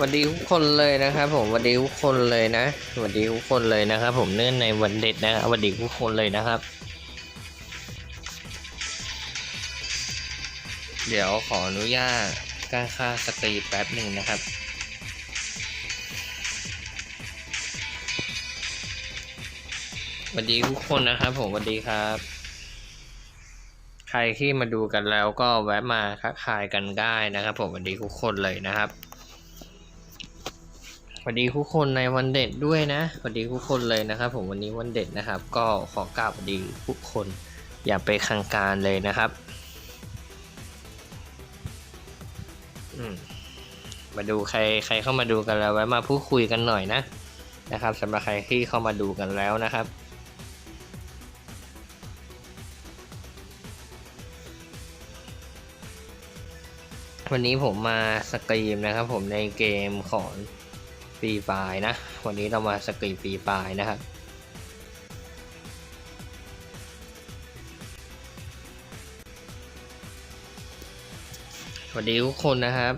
วัสดีทุกคนเลยนะครับ ผมสวัสดีทุกคนเลยนะสวัสดีทุกคนเลยนะครับ ผมเนื่องในวันเด็กนะครับสวัสดีทุกคนเลยนะครับ เดี๋ยวขออนุญาตการค่าสตรีแป๊บหนึ่งนะครับสวัสดีทุกคนนะครับ ผมสวัสดีครับ ใครที่มาดูกันแล้วก็แวะมาทักทายกันได้นะครับ ผมสวัสดีทุกคนเลยนะครับ สวัสดีทุกคนในวันเด็กด้วยนะสวัสดีทุกคนเลยนะครับ ผมวันนี้วันเด็กนะครับ ก็ขอกราบสวัสดีทุกคน อย่าไปคังการเลยนะครับมมาดูใครใครเข้ามาดูกันแล้วแวะมาพูดคุยกันหน่อยนะนะครับสำหรับใครที่เข้ามาดูกันแล้วนะครับวันนี้ผมมาสตรีมนะครับผมในเกมของ ฟรีไฟนะ วันนี้เรามาสกรีนฟรีไฟนะครับสวัสดีทุกคนนะครับ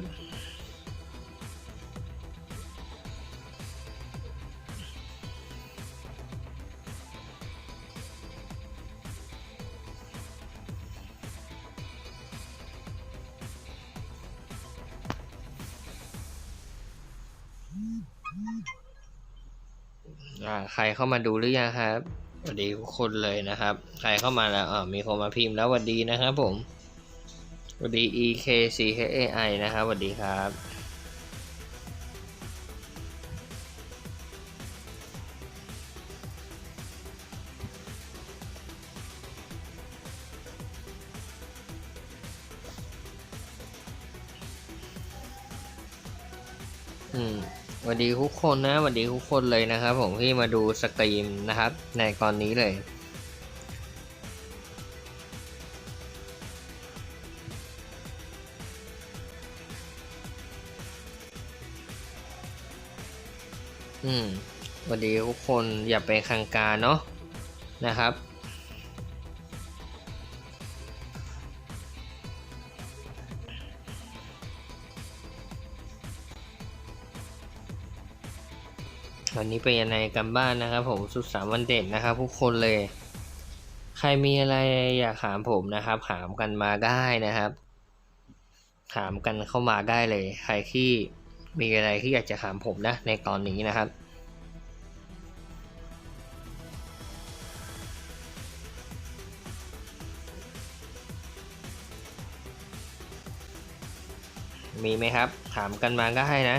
ใครเข้ามาดูหรือยังครับสวัสดีทุกคนเลยนะครับ ใครเข้ามาแล้วอ่ามีคนมาพิมพ์แล้วสวัสดีนะครับผมสวัสดี e k c h a i นะครับสวัสดีครับอืม สวัสดีทุกคนนะสวัสดีทุกคนเลยนะครับผมที่มาดูสตรีมนะครับ ในตอนนี้เลยอืมสวัสดีทุกคนอย่าไปคังการเนาะนะครับ วันนี้เป็นยังไงกันบ้านนะครับ ผมสุดสามวันเด็กนะครับทุกคนเลย ใครมีอะไรอยากถามผมนะครับ ถามกันมาได้นะครับ ถามกันเข้ามาได้เลย ใครที่มีอะไรที่อยากจะถามผมนะ ในตอนนี้นะครับมีไหมครับ ถามกันมาก็ให้นะ